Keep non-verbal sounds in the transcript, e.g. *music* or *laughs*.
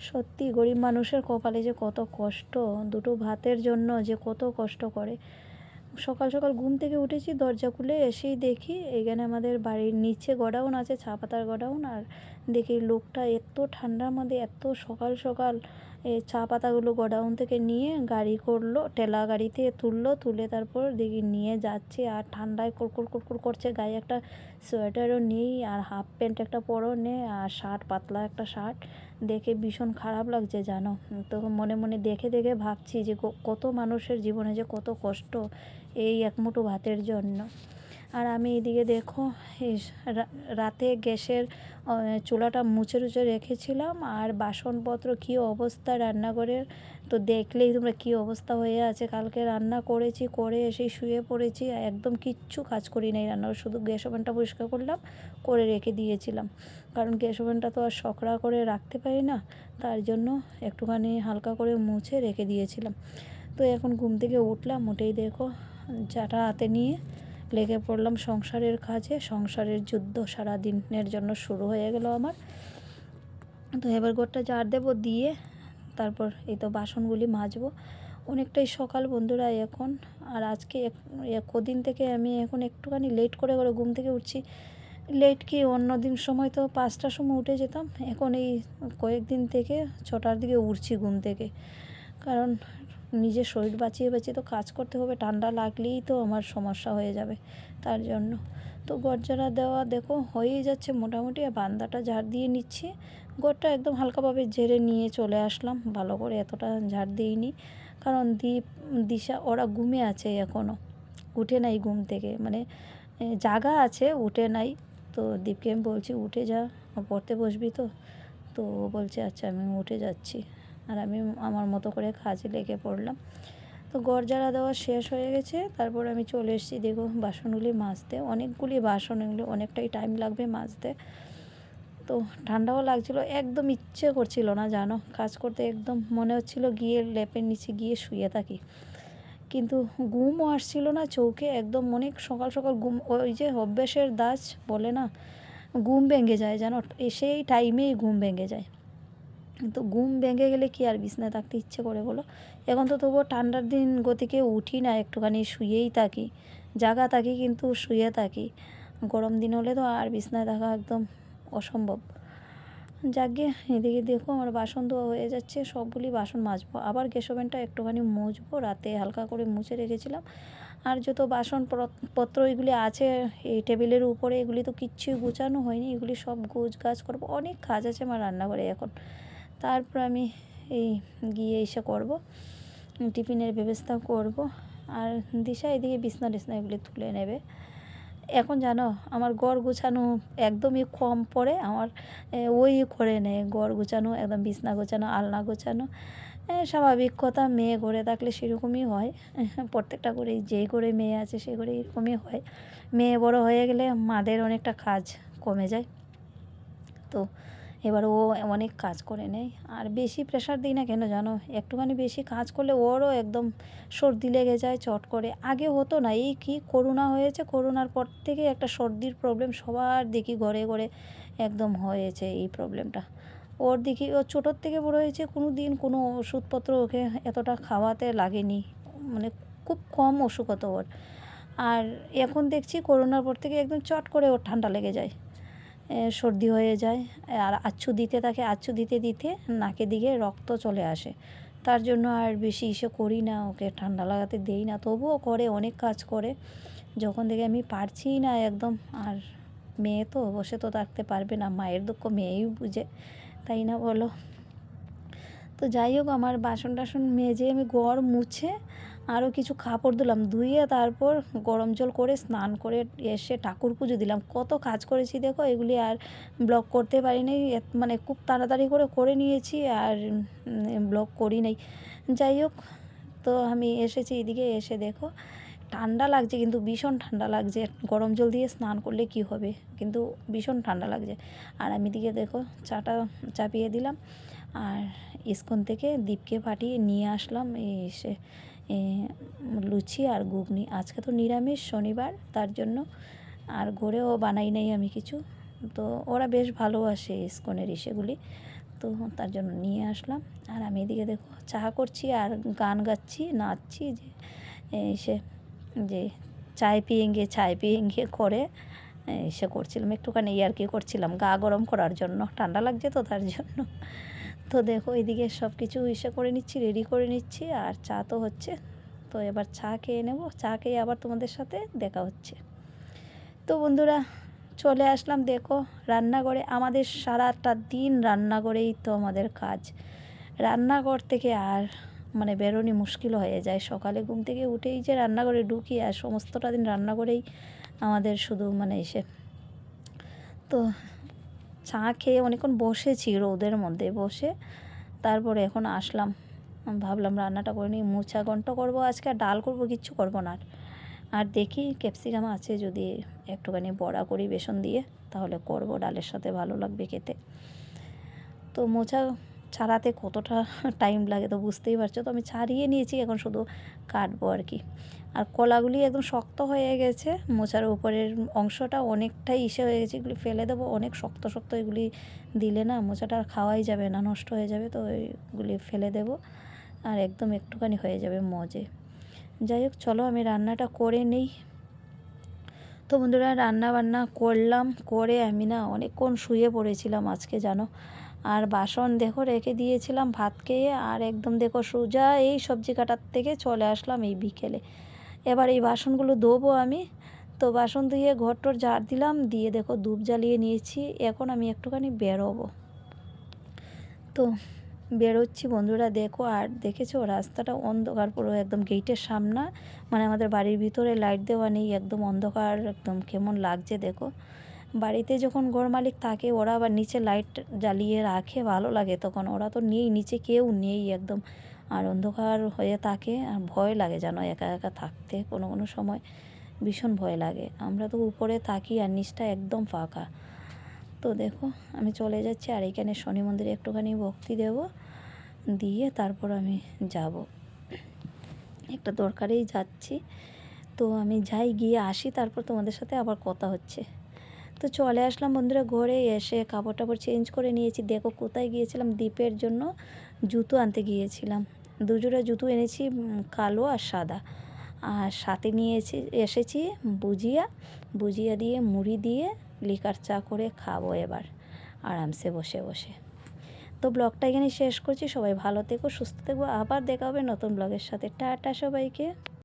সত্যি গরিব মানুষের কপালে যে কত কষ্ট, দুটো ভাতের জন্য যে কত কষ্ট করে। সকাল সকাল ঘুম থেকে উঠেছি, দরজা খুলে এসেই দেখি এখানে আমাদের বাড়ির নিচে গোডাউন আছে চা পাতার গোডাউন আর দেখি লোকটা এত ঠান্ডার মধ্যে এত সকাল সকাল চা পাতাগুলো গোডাউন থেকে নিয়ে গাড়ি করল টেলা গাড়িতে তুললো, তুলে তারপর দেখি নিয়ে যাচ্ছে আর ঠান্ডায় কুরকুর কুরকুর করছে, গায়ে একটা সোয়েটারও নেই আর হাফ প্যান্ট একটা পরও নেই আর শার্ট, পাতলা একটা শার্ট। দেখে ভীষণ খারাপ লাগছে জানো? তো মনে মনে দেখে দেখে ভাবছি যে কত মানুষের জীবনে যে কত কষ্ট এই এক মুঠো ভাতের জন্য। আর আমি এদিকে দেখো রাতে গ্যাসের চুলাটা মুছে টুছে রেখেছিলাম আর বাসনপত্র কী অবস্থা রান্নাঘরের তো দেখলেই তোমরা কী অবস্থা হয়ে আছে। কালকে রান্না করেছি, করে এসে শুয়ে পড়েছি, একদম কিচ্ছু কাজ করি নাই রান্না শুধু গ্যাস ওভেনটা পরিষ্কার করলাম, করে রেখে দিয়েছিলাম। কারণ গ্যাস ওভেনটা তো আর সকড়া করে রাখতে পারি না, তার জন্য একটুখানি হালকা করে মুছে রেখে দিয়েছিলাম। তো এখন ঘুম থেকে উঠলাম, উঠেই দেখো, চাটা হাতে নিয়ে লেগে পড়লাম সংসারের কাজে। সংসারের যুদ্ধ সারা দিনের জন্য শুরু হয়ে গেল আমার। তো এবার ঘরটা জার দেবো, দিয়ে তারপর এই তো বাসনগুলি মাজবো। অনেকটাই সকাল বন্ধুরা এখন। আর আজকে কদিন থেকে আমি এখন একটুখানি লেট করে করে ঘুম থেকে উঠছি। লেট কি অন্য দিন সময় তো পাঁচটার সময় উঠে যেতাম। এখন এই কয়েকদিন থেকে ছটার দিকে উঠছি ঘুম থেকে। কারণ নিজের শরীর বাঁচিয়ে বাঁচিয়ে তো কাজ করতে হবে, ঠান্ডা লাগলেই তো আমার সমস্যা হয়ে যাবে তার জন্য। তো গরজারা দেওয়া দেখো হয়েই যাচ্ছে মোটামুটি, আর বান্দাটা ঝাড় দিয়ে নিচ্ছি। গোড়টা একদম হালকাভাবে ঝেড়ে নিয়ে চলে আসলাম, ভালো করে এতটা ঝাড় দিইনি। কারণ দীপ, দিশা ওরা ঘুমে আছে এখনও উঠে নাই ঘুম থেকে মানে জাগা আছে, উঠে নাই। তো দীপকে আমি বলছি, উঠে যা, পড়তে বসবি তো? তো বলছে আচ্ছা আমি উঠে যাচ্ছি। আর আমি আমার মতো করে কাজে লেগে পড়লাম। তো গরজারা দেওয়া শেষ হয়ে গেছে। তারপর আমি চলে এসেছি দেখো বাসনগুলি মাজতে। অনেকগুলি বাসন এগুলো, অনেকটাই টাইম লাগবে মাজতে। তো ঠান্ডাও লাগছিল, একদম ইচ্ছে করছিল না জানো। কাজ করতে একদম মনে হচ্ছিল গিয়ে লেপের নিচে গিয়ে শুয়ে থাকি। কিন্তু ঘুমও আসছিল না চৌকে একদম অনেক সকাল সকাল ঘুম, ওই যে অভ্যেসের দাস বলে না, ঘুম ভেঙে যায় জানো। সেই টাইমেই ঘুম ভেঙে যায়। তো ঘুম ভেঙে গেলে কি আর বিছনায় থাকতে ইচ্ছে করে বলো? এখন তো তবুও ঠান্ডার দিন গতিকে উঠি না, একটুখানি শুয়েই থাকি, জাগা থাকি কিন্তু শুয়ে থাকি। গরম দিন হলে তো আর বিছনায় থাকা একদম অসম্ভব। যাকে এদিকে দেখো আমার বাসন ধোয়া হয়ে যাচ্ছে, সবগুলি বাসন মাজবো। আবার গ্যাস ওভেনটা একটুখানি মুছবো, রাতে হালকা করে মুছে রেখেছিলাম। আর যত বাসন পত্র এগুলি আছে, এই টেবিলের উপরে, এগুলি তো কিচ্ছুই গুছানো হয়নি, এগুলি সব গোছ গাছ করব। অনেক কাজ আছে আমার রান্নাঘরে এখন। তারপর আমি এই গিয়ে এসে করব। টিফিনের ব্যবস্থা করব। আর দিশা এদিকে বিছনা টিছনা এগুলি তুলে নেবে। এখন জানো, আমার গড় গুছানো একদমই কম পড়ে। আমার ওই করে নেয়। গড় গুছানো, একদম বিছনা গোছানো, আলনা গোছানো। স্বাভাবিক কথা, মেয়ে ঘরে থাকলে সেরকমই হয়। প্রত্যেকটা করে, যে করে মেয়ে আছে সে করে এরকমই হয়। মেয়ে বড় হয়ে গেলে মাদের অনেকটা কাজ কমে যায়। তো এবার ও অনেক কাজ করে নেয়। আর বেশি প্রেশার দিই না কেন জানো? একটুখানি বেশি কাজ করলে ওরও একদম সর্দি লেগে যায় চট করে। আগে হতো না, এই কি করোনা হয়েছে? করোনার পর থেকে একটা সর্দির প্রবলেম সবার দেখি ঘরে ঘরে একদম হয়েছে এই প্রবলেমটা ওর দেখি, ও ছোটোর থেকে বড় হয়েছে কোনো দিন কোনো ওষুধপত্র ওকে এতটা খাওয়াতে লাগেনি। মানে খুব কম হতো ওর। আর এখন দেখছি করোনার পর থেকে একদম চট করে ওর ঠান্ডা লেগে যায়। সর্দি হয়ে যায়, আর আচ্ছু দিতে থাকে, আচ্ছু দিতে দিতে নাকে দিকে রক্ত চলে আসে। তার জন্য আর বেশি ইসে করি না, ওকে ঠান্ডা লাগাতে দেই না, তবুও করে, অনেক কাজ করে। যখন দেখে আমি পারছি না একদম, আর মেয়ে তো বসে তো থাকতে পারবে না, মায়ের দুঃখ মেয়েই বুঝে, তাই না বলো? তো যাই হোক, আমার বাসন টাসন মেজে আমি গড় মুছে আরও কিছু কাপড় দিলাম, ধুয়ে তারপর গরম জল করে স্নান করে এসে ঠাকুর পুজো দিলাম। কত কাজ করেছি দেখো, এগুলি আর ব্লগ করতে পারিনি। এত- মানে খুব তাড়াতাড়ি করে করে নিয়েছি আর ব্লগ করি নাই। যাই হোক, তো আমি এসেছি এদিকে, এসে দেখো, ঠান্ডা লাগছে কিন্তু ভীষণ ঠান্ডা লাগছে। গরম জল দিয়ে স্নান করলে কি হবে? কিন্তু ভীষণ ঠান্ডা লাগছে। আর আমি দিকে দেখো, চাটা চাপিয়ে দিলাম। আর ইস্কন থেকে দীপকে পাঠিয়ে নিয়ে আসলাম, এসে লুচি আর ঘুগনি। আজকে তো নিরামিষ, শনিবার, তার জন্য আর ঘরেও বানাই নাই আমি কিছু। তো ওরা বেশ ভালোবাসে ইস্কনের ইসেগুলি। তো তার জন্য নিয়ে আসলাম। আর আমি এদিকে দেখো চা করছি আর গান গাচ্ছি, নাচছি যে এসে যে চায় পিয়েঙ্গে চায় পিয়েঙ্গে করে এসে করছিলাম। একটুখানি ইয়ার্কি করছিলাম, গা গরম করার জন্য। ঠান্ডা লাগছে তো তার জন্য। তো দেখো, এদিকে সব কিছু ইসে করে নিচ্ছি রেডি করে নিচ্ছি, আর চা তো হচ্ছে। তো এবার চা খেয়ে নেব, চা খেয়ে আবার তোমাদের সাথে দেখা হচ্ছে। তো বন্ধুরা, চলে আসলাম, দেখো, রান্নাঘরে। আমাদের সারাটা দিন রান্নাঘরেই তো আমাদের কাজ। রান্নাঘর থেকে আর মানে বেরোনি মুশকিল হয়ে যায়। সকালে ঘুম থেকে উঠেই যে রান্নাঘরে ঢুকি, আর সমস্তটা দিন রান্নাঘরেই আমাদের শুধু মানে এসে তো চা খেয়ে অনেকক্ষণ বসেছি রোদের মধ্যে বসে। তারপরে এখন আসলাম। ভাবলাম রান্নাটা করে নিই। মোচা ঘন্ট করব আজকে, আর ডাল করব, কিচ্ছু করব না। আর আর দেখি ক্যাপসিকাম আছে, যদি একটুখানি বড়া করি বেসন দিয়ে, তাহলে করব। ডালের সাথে ভালো লাগবে খেতে। তো মোচা ছাড়াতে কতটা *laughs* টাইম লাগে তো বুঝতেই পারছ। তো আমি ছাড়িয়ে নিয়েছি, এখন শুধু কাটবো আর কি। আর কলাগুলি একদম শক্ত হয়ে গেছে। মোচার উপরের অংশটা অনেকটাই ইসে হয়ে গেছে, এগুলি ফেলে দেবো। অনেক শক্ত শক্ত এগুলি দিলে না মোচাটা আর খাওয়াই যাবে না, নষ্ট হয়ে যাবে, তো এগুলি ফেলে দেবো। আর একদম একটুখানি হয়ে যাবে মজে। যাই হোক, চলো আমি রান্নাটা করে নিই। তো বন্ধুরা রান্না বান্না করলাম, করে আমি না অনেকক্ষণ শুয়ে পড়েছিলাম আজকে, জানো? আর বাসন দেখো রেখে দিয়েছিলাম ভাত খেয়ে, আর একদম দেখো সোজা এই সবজি কাটার থেকে চলে আসলাম এই বিকেলে। এবার এই বাসনগুলো ধোবো আমি। তো বাসন ধুয়ে ঘর টর ঝাড় দিলাম, দিয়ে দেখো ধূপ জ্বালিয়ে নিয়েছি। এখন আমি একটুখানি বেরোবো। তো বেরোচ্ছি বন্ধুরা, দেখো আর দেখেছ রাস্তাটা অন্ধকার পুরো একদম গেটের সামনা। মানে আমাদের বাড়ির ভিতরে লাইট দেওয়া নেই, একদম অন্ধকার, একদম কেমন লাগছে দেখো। বাড়িতে যখন ঘর মালিক থাকে, ওরা আবার নিচে লাইট জ্বালিয়ে রাখে, ভালো লাগে তখন। ওরা তো নেই, নিচে কেউ নেই একদম। আর অন্ধকার হয়ে থাকে আর ভয় লাগে যেন একা একা থাকতে কোনো কোনো সময় ভীষণ ভয় লাগে। আমরা তো উপরে থাকি আর নিচটা একদম ফাঁকা। তো দেখো, আমি চলে যাচ্ছি আর এখানে শনি মন্দিরে একটুখানি ভক্তি দেব, দিয়ে তারপর আমি যাব। একটা দরকারেই যাচ্ছি। তো আমি যাই, গিয়ে আসি, তারপর তোমাদের সাথে আবার কথা হচ্ছে। তো চলে আসলাম বন্ধুরা ঘরে, এসে কাপড় টাপড় চেঞ্জ করে নিয়েছি। দেখো কোথায় গিয়েছিলাম, দ্বীপের জন্য জুতো আনতে গিয়েছিলাম। দুজোড়া জুতো এনেছি কালো আর সাদা। আর সাথে নিয়েছি এসেছি বুজিয়া। বুজিয়া দিয়ে, মুড়ি দিয়ে লিকার চা করে খাব এবার। আরামসে বসে বসে। তো ব্লগটা এখানে শেষ করছি। সবাই ভালো থেকো, সুস্থ থেকো। আবার দেখা হবে নতুন ব্লগের সাথে। টাটা সবাইকে।